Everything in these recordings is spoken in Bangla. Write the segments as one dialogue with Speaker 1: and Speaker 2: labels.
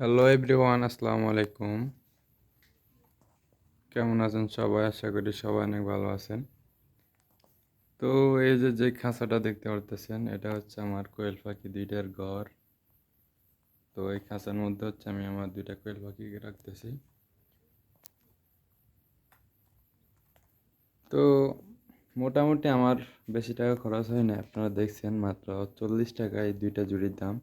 Speaker 1: হ্যালো এভরিওয়ান আসসালামু আলাইকুম কেমন আছেন সবাই? আশা করি সবাই অনেক ভালো আছেন। তো এই যে যে খাঁচাটা দেখতে পারতেছেন, এটা হচ্ছে আমার কোয়েল পাখি দুইটার ঘর। তো এই খাঁচার মধ্যে হচ্ছে আমি আমার দুইটা কোয়েল পাখিকে রাখতেছি। তো মোটামুটি আমার বেশি টাকা খরচ হয় না আপনারা দেখছেন, মাত্র চল্লিশ টাকায় দুইটা জুড়ির দাম।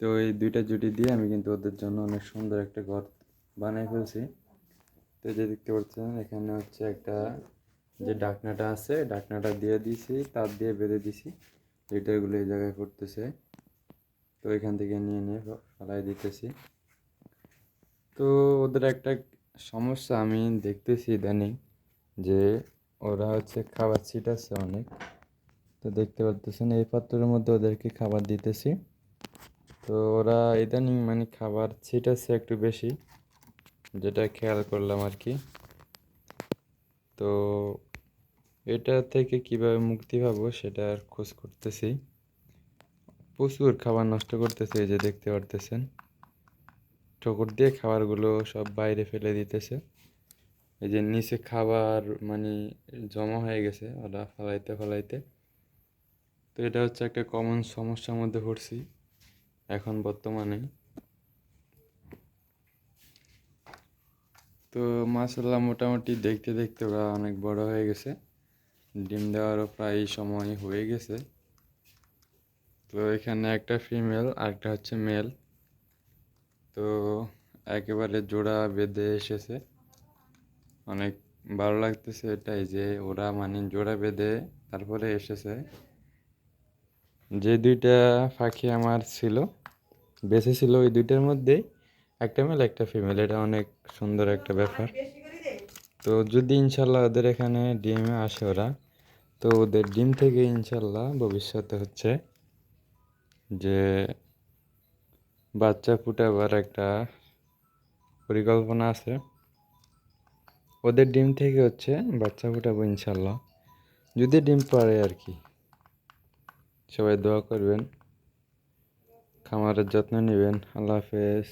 Speaker 1: তো এই দুইটা জুটি দিয়ে আমি কিন্তু ওদের জন্য অনেক সুন্দর একটা ঘর বানিয়ে ফেলছি। তো যে দেখতে পাচ্ছেন, এখানে হচ্ছে একটা যে ডাকনাটা আছে, ডাকনাটা দিয়ে দিয়েছি তার দিয়ে বেঁধে দিছি। লিটারগুলো এই জায়গায় পড়তেছে তো এখান থেকে নিয়ে নিয়ে ফেলাই দিতেছি। তো ওদের একটা সমস্যা আমি দেখতেছি ইদানিং যে ওরা হচ্ছে খাবার ছিটাচ্ছে অনেক। তো দেখতে পারতেছেন, এই পাত্রের মধ্যে ওদেরকে খাবার দিতেছি। তো ওরা ইদানিং মানে খাবার ছিটাচ্ছে একটু বেশি, যেটা খেয়াল করলাম আর কি। তো এটা থেকে কীভাবে মুক্তি পাবো সেটা আর খোঁজ করতেছি। প্রচুর খাবার নষ্ট করতেছে এই যে দেখতে পারতেছেন। ঠোকর দিয়ে খাবারগুলো সব বাইরে ফেলে দিতেছে। এই যে নিচে খাবার মানে জমা হয়ে গেছে ওরা ফলাইতে ফলাইতে। তো এটা হচ্ছে একটা কমন সমস্যার মধ্যে পড়ছি। এখন বর্তমানে। তো মাসাল্লাহ মোটামুটি দেখতে দেখতে ওরা অনেক বড় হয়ে গেছে। ডিম দেওয়ারও প্রায় সময় হয়ে গেছে। তো এখানে একটা ফিমেল আর একটা হচ্ছে মেল তো একেবারে জোড়া বেঁধে এসেছে। অনেক ভালো লাগতেছে এটাই যে ওরা মানে জোড়া বেঁধে তারপরে এসেছে। যে দুইটা পাখি আমার ছিল বেঁচে ছিল ওই দুইটার মধ্যেই, একটা মেল একটা ফিমেল এটা অনেক সুন্দর একটা ব্যাপার। তো যদি ইনশাল্লাহ ওদের এখানে ডিমে আসে ওরা, তো ওদের ডিম থেকে ইনশাল্লাহ ভবিষ্যতে হচ্ছে যে বাচ্চা ফুটাবার একটা পরিকল্পনা আছে। ওদের ডিম থেকে হচ্ছে বাচ্চা ফুটাবো ইনশাল্লাহ। যদি ডিম পারে আর কি, সবাই দোয়া করবেন। খামারের যত্ন নেবেন। আল্লাহ হাফেজ।